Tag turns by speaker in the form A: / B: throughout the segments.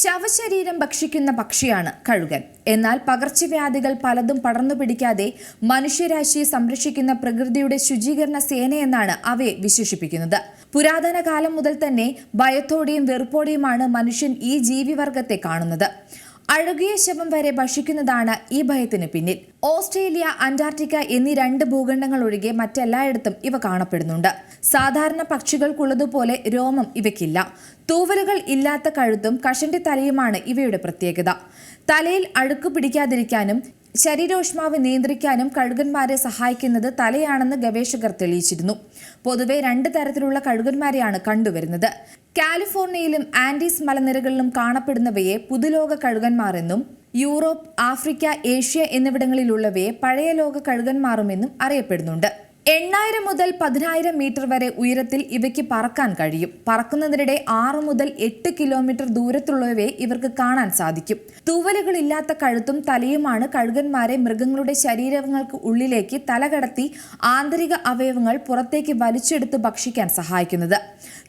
A: ശവശരീരം ഭക്ഷിക്കുന്ന പക്ഷിയാണ് കഴുകൻ. എന്നാൽ പകർച്ചവ്യാധികൾ പലതും പടർന്നു പിടിക്കാതെ മനുഷ്യരാശിയെ സംരക്ഷിക്കുന്ന പ്രകൃതിയുടെ ശുചീകരണ സേനയെന്നാണ് അവയെ വിശേഷിപ്പിക്കുന്നത്. പുരാതന കാലം മുതൽ തന്നെ ഭയത്തോടെയും വെറുപ്പോടെയുമാണ് മനുഷ്യൻ ഈ ജീവിവർഗത്തെ കാണുന്നത്. അഴുകിയ ശവം വരെ ഭക്ഷിക്കുന്നതാണ് ഈ ഭയത്തിന് പിന്നിൽ. ഓസ്ട്രേലിയ അന്റാർട്ടിക്ക എന്നീ രണ്ട് ഭൂഖണ്ഡങ്ങൾ ഒഴികെ മറ്റെല്ലായിടത്തും ഇവ കാണപ്പെടുന്നുണ്ട്. സാധാരണ പക്ഷികൾക്കുള്ളതുപോലെ രോമം ഇവയ്ക്കില്ല. തൂവലുകൾ ഇല്ലാത്ത കഴുത്തും കഷണ്ടി തലയുമാണ് ഇവയുടെ പ്രത്യേകത. തലയിൽ അഴുക്ക് പിടിക്കാതിരിക്കാനും ശരീരോഷ്മാവ് നിയന്ത്രിക്കാനും കഴുകന്മാരെ സഹായിക്കുന്നത് തലയാണെന്ന് ഗവേഷകർ തെളിയിച്ചിരുന്നു. പൊതുവെ രണ്ട് തരത്തിലുള്ള കഴുകന്മാരെയാണ് കണ്ടുവരുന്നത്. കാലിഫോർണിയയിലും ആൻഡീസ് മലനിരകളിലും കാണപ്പെടുന്നവയെ പുതുലോക കഴുകന്മാർ എന്നും യൂറോപ്പ് ആഫ്രിക്ക ഏഷ്യ എന്നിവിടങ്ങളിലുള്ളവയെ പഴയ ലോക കഴുകന്മാറുമെന്നും അറിയപ്പെടുന്നുണ്ട്. എണ്ണായിരം മുതൽ പതിനായിരം മീറ്റർ വരെ ഉയരത്തിൽ ഇവയ്ക്ക് പറക്കാൻ കഴിയും. പറക്കുന്നതിനിടെ ആറ് മുതൽ എട്ട് കിലോമീറ്റർ ദൂരത്തുള്ളവയെ ഇവർക്ക് കാണാൻ സാധിക്കും. തൂവലുകളില്ലാത്ത കഴുത്തും തലയുമാണ് കഴുകന്മാരെ മൃഗങ്ങളുടെ ശരീരങ്ങൾക്ക് ഉള്ളിലേക്ക് തലകടത്തി ആന്തരിക അവയവങ്ങൾ പുറത്തേക്ക് വലിച്ചെടുത്ത് ഭക്ഷിക്കാൻ സഹായിക്കുന്നത്.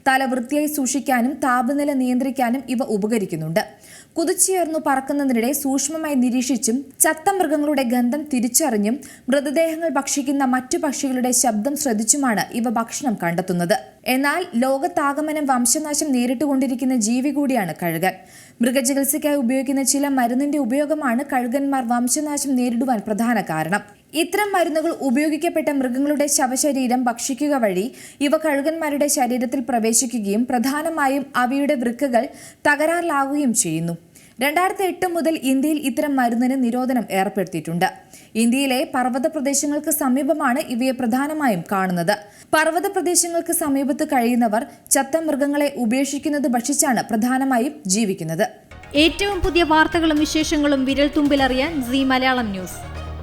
A: തല വൃത്തിയായി സൂക്ഷിക്കാനും താപനില നിയന്ത്രിക്കാനും ഇവ ഉപകരിക്കുന്നുണ്ട്. കുതിച്ചുയർന്നു പറക്കുന്നതിനിടെ സൂക്ഷ്മമായി നിരീക്ഷിച്ചും ചത്ത മൃഗങ്ങളുടെ ഗന്ധം തിരിച്ചറിഞ്ഞും മൃതദേഹങ്ങൾ ഭക്ഷിക്കുന്ന മറ്റു പക്ഷികളുടെ ശബ്ദം ശ്രദ്ധിച്ചുമാണ് ഇവ ഭക്ഷണം കണ്ടെത്തുന്നത്. എന്നാൽ ലോകത്താകമനം വംശനാശം നേരിട്ടുകൊണ്ടിരിക്കുന്ന ജീവി കൂടിയാണ് കഴുകൻ. മൃഗചികിത്സയ്ക്കായി ഉപയോഗിക്കുന്ന ചില മരുന്നിന്റെ ഉപയോഗമാണ് കഴുകന്മാർ വംശനാശം നേരിടുവാൻ പ്രധാന കാരണം. ഇത്തരം മരുന്നുകൾ ഉപയോഗിക്കപ്പെട്ട മൃഗങ്ങളുടെ ശവശരീരം ഭക്ഷിക്കുക വഴി ഇവ കഴുകന്മാരുടെ ശരീരത്തിൽ പ്രവേശിക്കുകയും പ്രധാനമായും അവയുടെ വൃക്കകൾ തകരാറിലാവുകയും ചെയ്യുന്നു. രണ്ടായിരത്തി എട്ട് മുതൽ ഇന്ത്യയിൽ ഇത്തരം മരുന്നിന് നിരോധനം ഏർപ്പെടുത്തിയിട്ടുണ്ട്. ഇന്ത്യയിലെ പർവത പ്രദേശങ്ങൾക്ക് സമീപമാണ് ഇവയെ പ്രധാനമായും കാണുന്നത്. പർവത പ്രദേശങ്ങൾക്ക് സമീപത്ത് കഴിയുന്നവർ ചത്ത മൃഗങ്ങളെ ഉപേക്ഷിക്കുന്നത് ഭക്ഷിച്ചാണ് പ്രധാനമായും ജീവിക്കുന്നത്.
B: ഏറ്റവും പുതിയ വാർത്തകളും വിശേഷങ്ങളും വിരൽ തുമ്പിലറിയാൻ സി മലയാളം ന്യൂസ്.